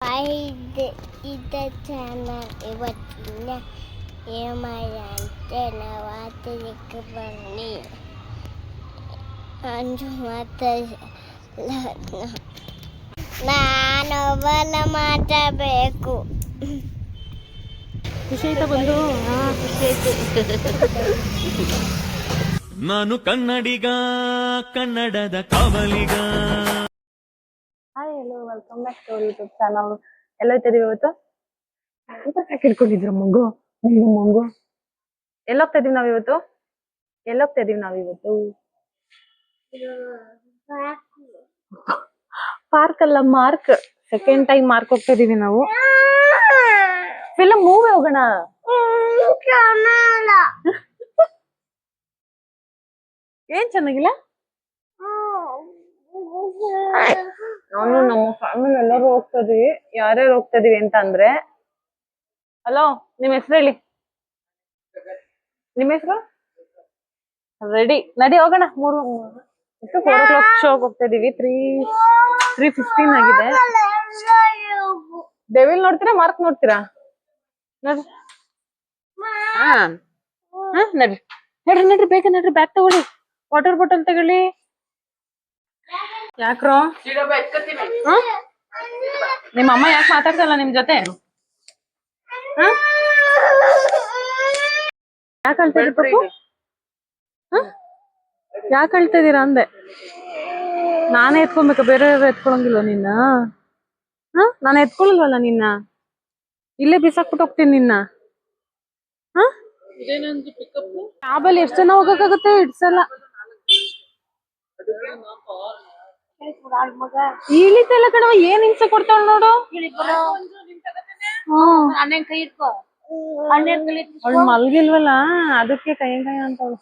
ಇದು ಇದ ಚಾನಲ್ ಇವತ್ತಿನ ಏಮಂತೆ ನಾವು ಆತಲಿಕ್ಕೆ ಬನ್ನಿ ಅಂಜು ಮಾತಾಡ ನಾನು ಒಬ್ಬನ ಮಾತಾಡಬೇಕು ಖುಷಿ ಆಯ್ತಾ ಬಂದು? ಹಾ ಖುಷಿ ಆಯ್ತು ನಾನು ಕನ್ನಡಿಗ ಕನ್ನಡದ ಕಾವಲಿಗ. Hi hello welcome back to YouTube channel ಎಲ್ಲ ಹೋಗ್ತಿದೀವಿ ಇವತ್ತು ಯಾಕೆ ಹಿಡ್ಕೊಂಡಿದ್ರ ಮಂಗು ಮಂಗು ಮಂಗು. ಎಲ್ಲ ಹೋಗ್ತಾ ಇದೀವಿ ನಾವ್ ಇವತ್ತು ಎಲ್ಲ ಹೋಗ್ತಾ ಇದೀವಿ ನಾವ್ ಇವತ್ತು ಪಾರ್ಕ್ ಅಲ್ಲ ಮಾರ್ಕ್ ಸೆಕೆಂಡ್ ಟೈಮ್ ಮಾರ್ಕ್ ಹೋಗ್ತಾ ಇದೀವಿ ನಾವು. ಫಿಲಮ್ ಮೂವಿ ಹೋಗೋಣ. ಏನ್ ಚೆನ್ನಾಗಿಲ್ಲ? ನಾನು ನಮ್ಮ ಫ್ಯಾಮಿಲಿ ಎಲ್ಲರೂ ಹೋಗ್ತಾ ಇದೀವಿ. ಯಾರ್ಯಾರು ಹೋಗ್ತಾ ಇದೀವಿ ಅಂತ ಅಂದ್ರೆ ಹಲೋ ನಿಮ್ ಹೆಸರು ಹೇಳಿ? ನಿಮ್ ಹೆಸರು? ರೆಡಿ ನಡಿ, ಹೋಗೋಣ. ಮೂರು, ಎಷ್ಟು? ಫೋರ್ ಓ ಕ್ಲಾಕ್ ಶೋಗ್ ಹೋಗ್ತಾ ಇದೀವಿ. ತ್ರೀ ತ್ರೀ ಫಿಫ್ಟೀನ್ ಆಗಿದೆ. ಡೆವಿಲ್ ನೋಡ್ತೀರಾ? ಮಾರ್ಕ್ ನೋಡ್ತೀರಾ? ನೋಡ್ರಿ ಹಾ. ನಡ್ರಿ ನಡ್ರಿ ನಡ್ರಿ, ಬೇಗ ನಡ್ರಿ. ಬ್ಯಾಗ್ ತಗೊಳ್ಳಿ. ವಾಟರ್ ಬಾಟಲ್ ತಗೊಳ್ಳಿ. ಯಾಕ್ರೋ? ನಿಮ್ಮ ಅಮ್ಮ ಯಾಕೆ ಮಾತಾಡ್ತಲ್ಲ ನಿಮ್ ಜೊತೆ? ಯಾಕೆ ಅಳ್ತಾ ಪಪ್ಪು? ಅಳ್ತಾ ಇದೀರಾ ಅಂದೆ? ನಾನೇ ಎತ್ಕೊಬೇಕು ಬೇರೆ ಎತ್ಕೊಳಂಗಿಲ್ವ ನಿನ್ನ? ಹ? ನಾನು ಎತ್ಕೊಳಲ್ವಲ್ಲ ನಿನ್ನ? ಇಲ್ಲೇ ಬಿಸಾಕ್ಬಿಟ್ಟು ಹೋಗ್ತೀನಿ ನಿನ್ನ? ಹಾ? ಕ್ಯಾಬಲ್ಲಿ ಎಷ್ಟು ಜನ ಹೋಗಕ್ಕಾಗತ್ತೆ? ಇಡ್ಸಲ್ಲ. ಇಳಿತಲ್ಲ ಕಣವ ಏನ್ ಹಿಂಸೆ ಕೊಡ್ತಾಳ ನೋಡು ಅಣ್ಣನ ಕೈ ಇಟ್ಕೋ ಅವಳು ಮಲ್ಗಿಲ್ವಲ್ಲ ಅದಕ್ಕೆ ಕಯ್ಯಂಕಯ್ಯ ಅಂತವಳು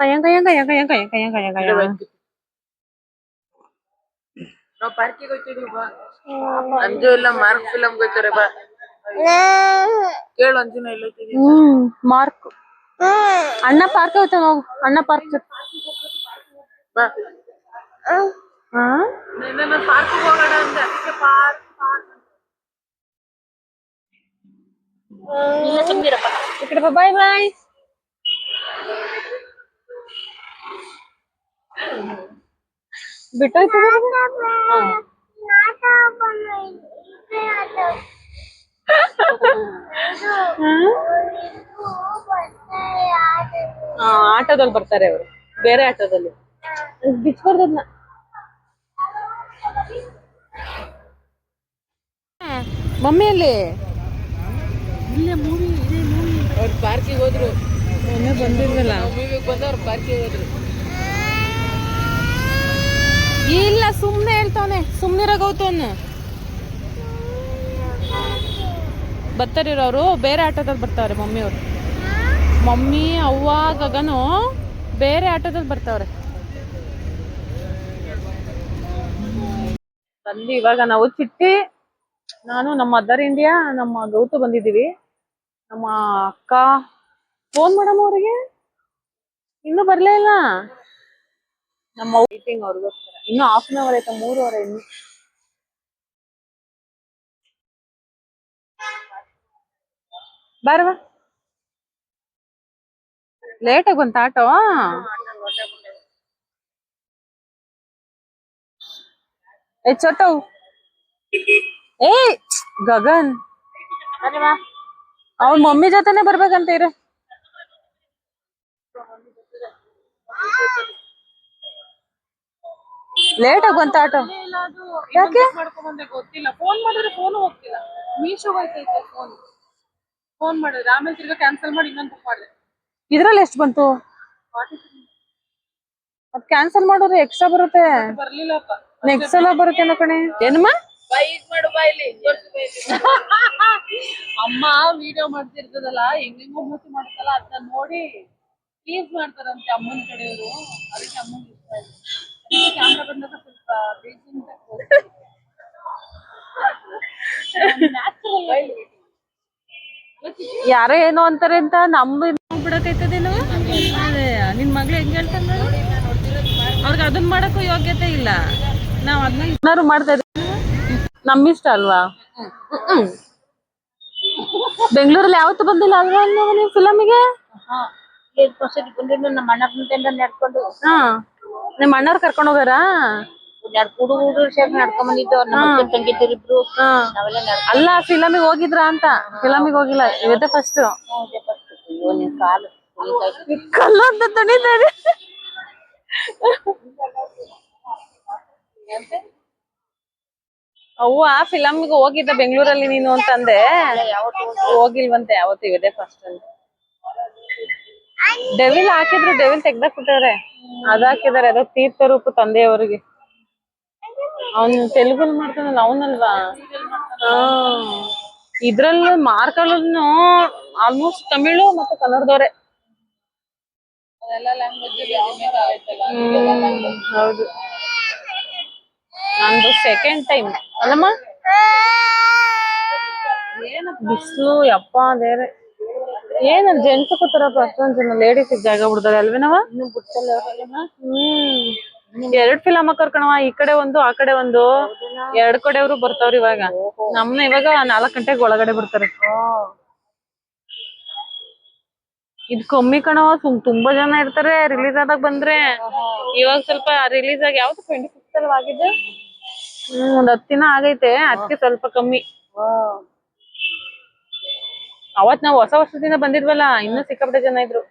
ಕಯ್ಯಂಕಯ್ಯ ಕಯ್ಯಂಕಯ್ಯ ಕಯ್ಯಂಕಯ್ಯ ಕಯ್ಯಂಕಯ್ಯ ನಾವು ಪಾರ್ಕಿಗೆ ಹೋಗ್ತೀವಿ ಬಾ ಅಂಜು ಇಲ್ಲ ಮಾರ್ಕ್ ಫಿಲಮ್ ಹೋಗ್ತಾರೆ ಬಾ ಕೇಳು ಅಂಜುನ ಇಲ್ಲ ಹ್ಮ್ ಮಾರ್ಕ್ ಅಣ್ಣ ಪಾರ್ಕ್ ಹೋಗ್ತಾನ ಹೋಗು ಅಣ್ಣ ಪಾರ್ಕ್ ಬಾ ನಿನ್ನ ಪಾರ್ಕ್ ಹೋಗೋಣ ಅಂತ. ಅದಕ್ಕೆ ಪಾರ್ಕ್ ಈ ಕಡೆ ಬಾಯ್ ಬಾಯ್. ಬಿಟ್ಟೋಯ್ತು ಹಾ ಆಟೋದಲ್ಲಿ ಬರ್ತಾರೆ ಅವರು. ಬೇರೆ ಆಟೋದಲ್ಲಿ. ಬಿಚ್ಬಾರ್ದದ್ನ ಮಮ್ಮಿಯಲ್ಲಿ ಅವ್ರು ಪಾರ್ಕಿಗೆ ಹೋದ್ರು. ಮೊನ್ನೆ ಬಂದಿಲ್ವಲ್ಲ ಮೂವಿಗೆ ಬಂದು ಅವ್ರು ಪಾರ್ಕಿಗೆ ಹೋದ್ರು. ಇಲ್ಲ ಸುಮ್ನೆ ಹೇಳ್ತಾವನೆ. ಸುಮ್ಮನಿರ ಗೌತಮ್ ಬರ್ತಾರಿರೋರು ಬೇರೆ ಆಟೋದಲ್ಲಿ ಬರ್ತಾವ್ರೆ ಮಮ್ಮಿ ಅವರು. ಮಮ್ಮಿ ಅವ್ವ ಗಗನು ಬೇರೆ ಆಟೋದಲ್ಲಿ ಬರ್ತಾವ್ರೆ. ಬಂದು ಇವಾಗ ನಾವು ಚಿಟ್ಟಿ ನಾನು ನಮ್ಮ ಅದರ್ ಇಂಡಿಯಾ ನಮ್ಮ ಗೌತು ಬಂದಿದ್ದೀವಿ. ನಮ್ಮ ಅಕ್ಕ ಫೋನ್ ಮಾಡಮ್ಮ ಅವ್ರಿಗೆ? ಇನ್ನೂ ಬರಲೇ ಇಲ್ಲ. ನಮ್ಮ ವೈಟಿಂಗ್ ಅವ್ರಿಗೋಸ್ಕರ. ಇನ್ನು ಹಾಫ್ ಅನ್ ಅವರ್ ಆಯ್ತಾ, ಮೂರುವರೆ ಇನ್ನು. ಲೇಟ್ ಲೇಟಾಗಿ ಬಂತ ಆಟೋ? ಏ, ಚೋಟು. ಏ ಗಗನ್. ಅವನ್ ಮಮ್ಮಿ ಜೊತೆನೆ ಬರ್ಬೇಕಂತ ಇರ. ಲೇಟ್ ಆಗಿ ಬಂತ ಆಟೋ? ಯಾಕೆ? ಗೊತ್ತಿಲ್ಲ ಫೋನ್ ಮಾಡಿದ್ರೆ ಫೋನ್ ಹೋಗ್ತಿಲ್ಲ. ಮೀಶೋ ಹೋಯ್ತೈತೆ ಫೋನ್. ಫೋನ್ ಮಾಡಿದ್ರೆ ಆಮೇಲೆ ತಿರ್ಗಾ ಕ್ಯಾನ್ಸಲ್ ಮಾಡಿ ಇನ್ನೊಂದು ಬುಕ್ ಮಾಡಿದೆ. ಇದ್ರಲ್ಲಿ ಎಷ್ಟು ಬಂತು? ಅದ್ ಕ್ಯಾನ್ಸಲ್ ಮಾಡಿದ್ರೆ ಎಕ್ಸ್ಟ್ರಾ ಬರುತ್ತೆ. ಬರ್ಲಿಲ್ಲಪ್ಪ. ನೆಕ್ಸ್ಟ್ ಸಲ ಬರುತ್ತೆ ಕಣೆ. ಏನಮ್ಮ ಬೈಕ್ ಮಾಡು ಅಮ್ಮ ವಿಡಿಯೋ ಮಾಡ್ತಿರ್ತದಲ್ಲ ಹೆಂಗೆಂಗೋ ಮೂತಿ ಮಾಡ್ತಲ್ಲ ಅದನ್ನ ನೋಡಿ ಪ್ಲೀಸ್ ಮಾಡ್ತಾರಂತೆ ಅಮ್ಮನ ಕಡೆಯವರು. ಅದಕ್ಕೆ ಅಮ್ಮನ ಇಷ್ಟ ಇಲ್ಲ. ಕ್ಯಾಮ್ರಾ ಬಂದಾಗ ಸ್ವಲ್ಪ ಬೇಸಿಂದ ಯಾರೋ ಏನೋ ಅಂತಾರೆ ಅಂತ ನಮ್ ಬಿಡಕೈತದೇನೋ ನಿನ್ ಮಗಳು ಹೆಂಗ್ ಹೇಳ್ತಾನ ಅವ್ರಿಗೆ ಅದನ್ನ ಮಾಡಕ್ಕೂ ಯೋಗ್ಯತೆ ಇಲ್ಲ. ನಾವ್ ಅದನ್ನ ಮಾಡ್ತಾ ನಮ್ಮಿಷ್ಟ ಅಲ್ವಾ? ಬೆಂಗಳೂರಲ್ಲಿ ಯಾವತ್ತು ಬಂದಿಲ್ಲ ಅಲ್ವಾ ನೀವು ಫಿಲಮಿಗೆ? ಏಟ್ ಪರ್ಸೆಂಟ್ ಬಂದಿದ್ದು ನಮ್ಮ ಅಣ್ಣ ಬಂದ ನಡ್ಕೊಂಡು. ಹಾ ನಿಮ್ಮ ಅಣ್ಣವ್ರು ಕರ್ಕೊಂಡು ಹೋಗಾರ? ಎರಡು ಹುಡುಗ ಹುಡುಗರು ಸೇರಿ ನಡ್ಕೊಂಡ್ ಬಂದಿದ್ದು ನಮ್ಮ ತಂಗಿದ್ದಿರಿಬ್ರು ಹಾ. ನಾವೆಲ್ಲ ಅಲ್ಲ ಫಿಲಮಿಗೆ ಹೋಗಿದ್ರ ಅಂತ? ಫಿಲಮಿಗೆ ಹೋಗಿಲ್ಲ ಇವತ್ತೆ ಫಸ್ಟ್ ನಡ್ಕೊಂಡು ಕಾಲು. ಕಲ್ಲಂತ ತುಣಿತಾರೆ ಅವ್ವ ಫಿಲಮ್ಗೆ ಹೋಗಿದ್ದ ಬೆಂಗಳೂರಲ್ಲಿ ನೀನು ಅಂತಂದೆ. ಹೋಗಿಲ್ವಂತೆ ಯಾವತ್ತು ಇವತ್ತೇ ಫಸ್ಟ್ ಅಂತ ಡೆವಿಲ್ ಹಾಕಿದ್ರು ಡೆವಿಲ್ ತೆಗ್ದಾಕ್ಬಿಟ್ಟವ್ರೆ. ಅದ್ ಹಾಕಿದಾರೆ ಅದೋ ತೀರ್ಥ ರೂಪ ತಂದೆಯವ್ರಿಗೆ. ಅವನ್ ತೆಲುಗುನ್ ಮಾಡ್ತಾನಲ್ಲ ಅವನಲ್ವಾ? ಹಾ. ಇದ್ರಲ್ಲೂ ಮಾರ್ಕಲ್ಲೂ ಆಲ್ಮೋಸ್ಟ್ ತಮಿಳು ಮತ್ತೆ ಕನ್ನಡದವ್ರೆ. ಹೌದು. ನಂದು ಸೆಕೆಂಡ್ ಟೈಮ್ ಅಲ್ಲಮ್ಮ? ಬಿಸಿಲು, ಯಪ್ಪ, ಬೇರೆ. ಏನ ಜೆಂಟ್ಸ್ ಕೂತಾರಪ್ಪ ಅಷ್ಟೊಂದ್ ಜನ ಲೇಡೀಸ್ ಜಾಗ ಬಿಡ್ತಾರೆ ಅಲ್ವೇನವ ಹ್ಮ್. ಎರಡ್ ಫಿಲಮ್ ಕರ್ಕಣವ ಈ ಕಡೆ ಒಂದು, ಆ ಕಡೆ ಒಂದು. ಎರಡ್ ಕಡೆಯವರು ಬರ್ತಾವ್ರಿ ಇವಾಗ. ನಮ್ನ ಇವಾಗ ನಾಲ್ಕ್ ಗಂಟೆಗೆ ಒಳಗಡೆ ಬಿಡ್ತಾರೆ. ಇದ್ ಕಮ್ಮಿ ಕಣವ ಸುಮ್ ತುಂಬಾ ಜನ ಇರ್ತಾರೆ. ರಿಲೀಸ್ ಆದಾಗ ಬಂದ್ರೆ. ಇವಾಗ ಸ್ವಲ್ಪ ರಿಲೀಸ್ ಆಗಿ ಯಾವ್ದು ಟ್ವೆಂಟಿ ಸಿಕ್ಸ್ ಅಲ್ಲಿ ಆಗಿದೆ ಹ್ಮ್ ಒಂದ್ ಹತ್ತು ದಿನ ಆಗೈತೆ ಅದಕ್ಕೆ ಸ್ವಲ್ಪ ಕಮ್ಮಿ. ಅವತ್ ನಾವ್ ಹೊಸ ವರ್ಷದಿಂದ ಬಂದಿದ್ವಲ್ಲ ಇನ್ನೂ ಸಿಕ್ಕಾಪಟ್ಟೆ ಜನ ಇದ್ರು.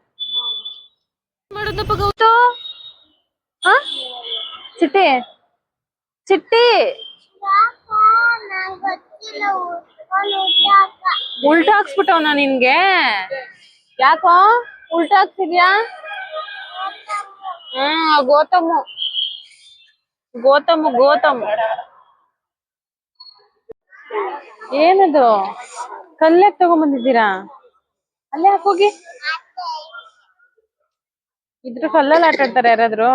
ಮಾಡೋದಪ್ಪ ಗೌತು ಚಿಟ್ಟಿ? ಚಿಟ್ಟಿ? ಉಲ್ಟಾ ಹಾಕ್ಸ್ಬಿಟ್ಟವನ ನಿನ್ಗೆ? ಯಾಕೋ? ಉಲ್ಟಾ ಹಾಕ್ಸಿದ್ಯಾ? ಹ್ಮ್ ಗೌತಮ್. ಗೌತಮ್ ಗೋತಮ್. ಏನದು? ಕಲ್ಲೇ ತಗೊಂಬಂದಿದ್ದೀರಾ? ಅಲ್ಲೇ ಹಾಕೋಗಿ ಇದ್ರ ಕಲ್ಲಲ್ಲಿ ಆಟ ಆಡ್ತಾರೆ ಯಾರಾದ್ರು?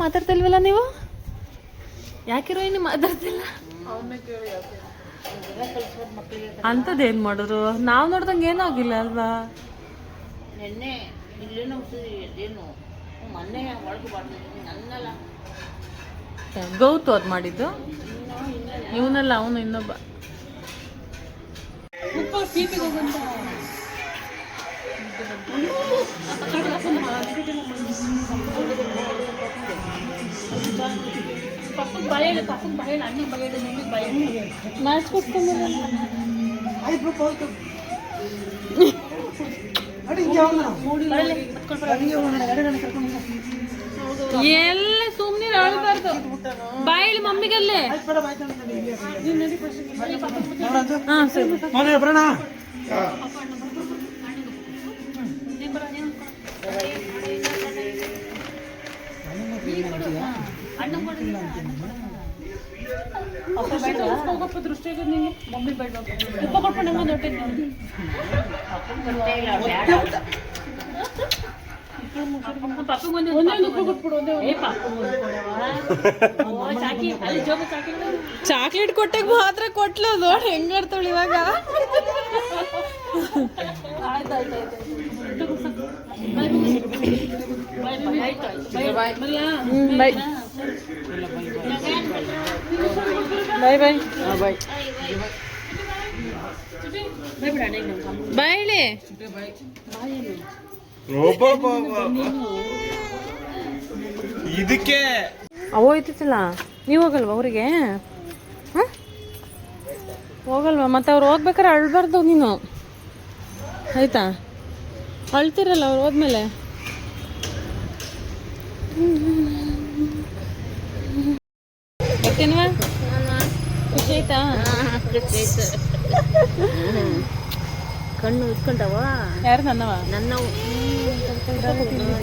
ಮಾತಾಡ್ತಿಲ್ವಲ್ಲ ನೀವು? ಯಾಕಿರೋ ಇನ್ನು ಮಾತಾಡ್ತಿಲ್ಲ? ಅಂತದೇನ್ ಮಾಡಿದ್ರು? ನಾವ್ ನೋಡ್ದಂಗೆ ಏನೂ ಆಗಿಲ್ಲ ಅಲ್ವಾ? ನೆನ್ನೆ ಇಲ್ಲೇನೋ ಏನು ಮೊನ್ನೆ ಒಳಗೆ ಬರ್ತಿದ್ದೀನಿ ನನ್ನಲ್ಲ. ಗೌತು ಅದ್ ಮಾಡಿದ್ದು? ಇವನಲ್ಲ ಅವನು ಇನ್ನೊಬ್ಬ. ಎಲ್ಲ ಸುಮ್ಮನೆ ಅಳ್ಬಾರ್ದು. ಬಾಯಿಲಿ ಮಮ್ಮಿಗಲ್ಲೇ. ಹಾ ಸರಿ. ಚಾಕ್ಲೇಟ್ ಕೊಟ್ಟಾಗ ಮಾತ್ರ ಕೊಟ್ಲು ನೋಡಿ ಹೆಂಗಾಡ್ತಾಳು ಇವಾಗ ಬೈ ಬಾಯ್ ಬಾಯ್. ಬಾಯ್. ಹೇಳಿ ಇದಕ್ಕೆ. ಅವು ಹೋಯ್ತಿಲ್ಲ ನೀವು ಹೋಗಲ್ವಾ ಅವರಿಗೆ ಹ? ಹೋಗಲ್ವಾ? ಮತ್ತೆ ಅವ್ರು ಹೋಗ್ಬೇಕಾರೆ ಅಳ್ಬಾರ್ದು ನೀನು. ಆಯ್ತಾ? ಅಳ್ತಿರಲ್ಲ ಅವ್ರು ಹೋದ್ಮೇಲೆ ಬರ್ತೀನ್ವಾ ಖುಷಿ ಆಯ್ತಾ ಕಣ್ಣು ಇಟ್ಕೊಂಡವ? ಯಾರು ನನ್ನವ? ನನ್ನವು.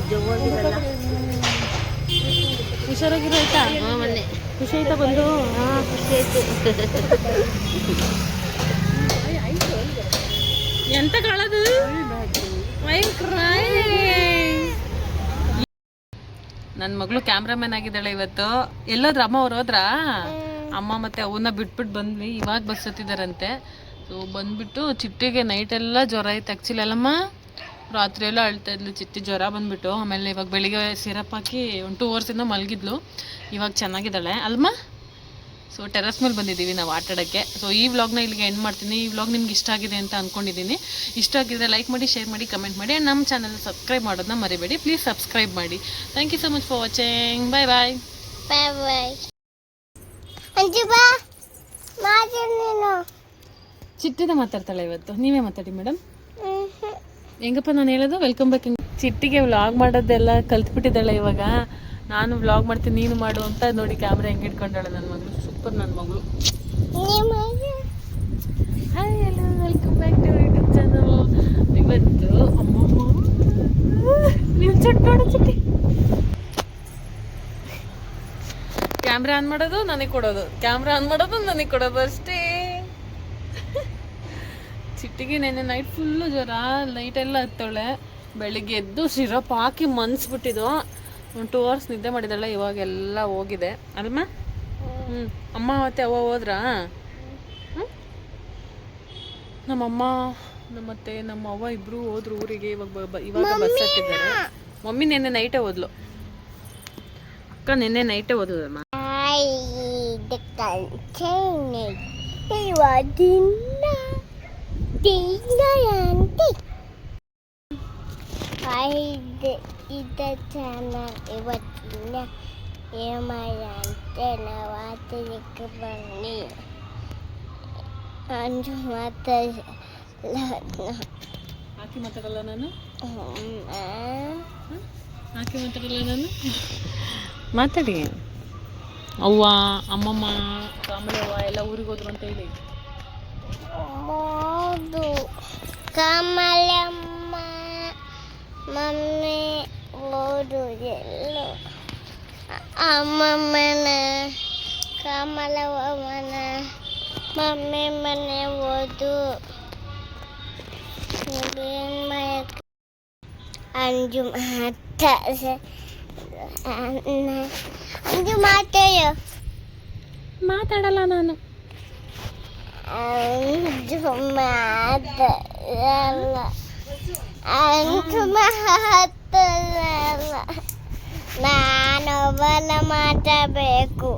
ಜವ್ವಾಗಿರಲ್ಲ ಹುಷಾರಾಗಿರೋ ಆಯ್ತಾ? ಮೊನ್ನೆ. ಖುಷಿ ಆಯ್ತಾ ಬಂದು? ಹಾ ಖುಷಿ ಆಯ್ತು. ಎಂತ ಕಾಳದು? ನನ್ನ ಮಗಳು ಕ್ಯಾಮ್ರಾಮನ್ ಆಗಿದ್ದಾಳೆ ಇವತ್ತು. ಎಲ್ಲೋದ್ರ ಅಮ್ಮ ಅವ್ರು ಹೋದ್ರಾ? ಅಮ್ಮ ಮತ್ತೆ ಅವನ್ನ ಬಿಟ್ಬಿಟ್ಟು ಬಂದ್ವಿ. ಇವಾಗ ಬಸ್ ಹತ್ತಿದಾರಂತೆ. ಸೊ ಬಂದ್ಬಿಟ್ಟು ಚಿಟ್ಟಿಗೆ ನೈಟ್ ಎಲ್ಲ ಜ್ವರ ಇತ್ತು. ಆ್ಯಕ್ಚುಲಿ ಅಲ್ಲಮ್ಮ, ರಾತ್ರಿ ಎಲ್ಲ ಅಳ್ತಾ ಇದ್ಲು ಚಿಟ್ಟಿ. ಜ್ವರ ಬಂದ್ಬಿಟ್ಟು ಆಮೇಲೆ ಇವಾಗ ಬೆಳಿಗ್ಗೆ ಸಿರಪ್ ಹಾಕಿ ಒಂದು ಟೂ ಅವರ್ಸಿಂದ ಮಲಗಿದ್ಲು. ಇವಾಗ ಚೆನ್ನಾಗಿದ್ದಾಳೆ. ಅಲ್ಮ ಸೊ ಟೆರಸ್ ಮೇಲೆ ಬಂದಿದ್ದೀವಿ ನಾವು ಆಟಾಡೋಕ್ಕೆ ಸೊ ಈ ವ್ಲಾಗ್ನ ಇಲ್ಲಿಗೆ ಎಂಡ್ ಮಾಡ್ತೀನಿ. ಈ ವ್ಲಾಗ್ ನಿಮ್ಗೆ ಇಷ್ಟ ಆಗಿದೆ ಅಂತ ಅಂದ್ಕೊಂಡಿದ್ದೀನಿ ಇಷ್ಟ ಆಗಿದ್ರೆ ಲೈಕ್ ಮಾಡಿ ಶೇರ್ ಮಾಡಿ ಕಮೆಂಟ್ ಮಾಡಿ. ಆ್ಯಂಡ್ ನಮ್ಮ ಚಾನಲ್ ಸಬ್ಸ್ಕ್ರೈಬ್ ಮಾಡೋದನ್ನ ಮರಿಬೇಡಿ. ಪ್ಲೀಸ್ ಸಬ್ಸ್ಕ್ರೈಬ್ ಮಾಡಿ. Thank you so much for watching bye bye bye bye ಚಿಟ್ಟಿದ ಮಾತಾಡ್ತಾಳೆ ಇವತ್ತು. ನೀವೇ ಮಾತಾಡಿ ಮೇಡಮ್ ಹೆಂಗಪ್ಪ ನಾನು ಹೇಳೋದು? ವೆಲ್ಕಮ್ ಬ್ಯಾಕ್ ಚಿಟ್ಟಿಗೆ ವ್ಲಾಗ್ ಮಾಡೋದೆಲ್ಲ ಕಲ್ತ್ಬಿಟ್ಟಿದ್ದಾಳೆ ಇವಾಗ. ನಾನು ವ್ಲಾಗ್ ಮಾಡ್ತೀನಿ ನೀನು ಮಾಡು ಅಂತ ನೋಡಿ ಕ್ಯಾಮ್ರಾ ಹೆಂಗೆ ಇಟ್ಕೊಂಡಾಳೆ ನನ್ನ ಮಗಳು. ಸೂಪರ್ ನನ್ನ ಮಗಳು. Hi hello welcome back to YouTube channel ಇವತ್ತು ಅಮ್ಮಮ್ಮ. ನೀವು ಚಟ್ ನೋಡು ಚಿಟ್ಟಿ. ಕ್ಯಾಮ್ರಾ ಆನ್ ಮಾಡೋದು ನನಗೆ ಕೊಡೋದು. ಕ್ಯಾಮ್ರಾ ಆನ್ ಮಾಡೋದು ನನಗೆ ಕೊಡೋದು ಅಷ್ಟೇ. ಚಿಟ್ಟಿಗೆ ನೆನ್ನೆ ನೈಟ್ ಫುಲ್ಲು ಜ್ವರ ಲೈಟ್ ಎಲ್ಲ ಹತ್ತೋಳೆ. ಬೆಳಿಗ್ಗೆ ಎದ್ದು ಸಿರಪ್ ಹಾಕಿ ಮನ್ಸ್ಬಿಟ್ಟಿದ್ದು ಒಂದು ಟೂ ಅವರ್ಸ್ ನಿದ್ದೆ ಮಾಡಿದಾಳೆ ಇವಾಗೆಲ್ಲ ಹೋಗಿದೆ. ಅಲ್ಮ? ಹ್ಞೂ ಅಮ್ಮ ಮತ್ತೆ ಅವ್ವ ಹೋದ್ರ? ನಮ್ಮಮ್ಮ ನಮ್ಮತ್ತೆ ನಮ್ಮ ಅವ್ವ ಇಬ್ರು ಹೋದ್ರು ಊರಿಗೆ. ಇವಾಗ ಇವಾಗ ಬಸ್ ಹತ್ತಿದ್ದಾರೆ. ಮಮ್ಮಿ ನಿನ್ನೆ ನೈಟೇ ಓದ್ಲು ಅಕ್ಕ ನಿನ್ನೆ ನೈಟೇ ಹೋದ್ಲಮ್ಮ ಐದು ಕಂಚೇನೆ ಇವತ್ತಿನ ತಿಂಗಳಂತೆ ಐದು ಇದ ಚಾನಲ್ ಇವತ್ತಿನ ಏಮರಂತೆ ನಾವು ಆತಲಿಕ್ಕೆ ಬನ್ನಿ ಅಂಜು ಮತ್ತೆ ಹಾಕಿ ಮಾತಾಡಲ್ಲ ನಾನು ಹಾಕಿ ಮಾತಾಡಲ್ಲ ನಾನು? ಮಾತಾಡಿ. ಅವ್ವ ಅಮ್ಮಮ್ಮ ಕಾಮಲವ್ವ ಎಲ್ಲ ಊರಿಗೆ ಹೋದ್ರು ಅಂತ ಹೇಳಿ ಮೋದು ಕಮಲಮ್ಮ ಮಮ್ಮಿ ಓದು ಎಲ್ಲೋ ಅಮ್ಮಮ್ಮನ ಕಮಲವಮ್ಮನ ಮಮ್ಮಿ ಮನೆ ಓದು ಏನ್ ಮಾಡಕ್ ಅಂಜು ಮಾತ ಅಂಜು ಮಾತಾಡು ಮಾತಾಡಲ್ಲ ನಾನು. ಅಂಜು ಮಾತಲ್ಲ ಅಂಜು ಮಾತಲ್ಲ ನಾನೊಬ್ಬನ ಮಾತಾಡಬೇಕು.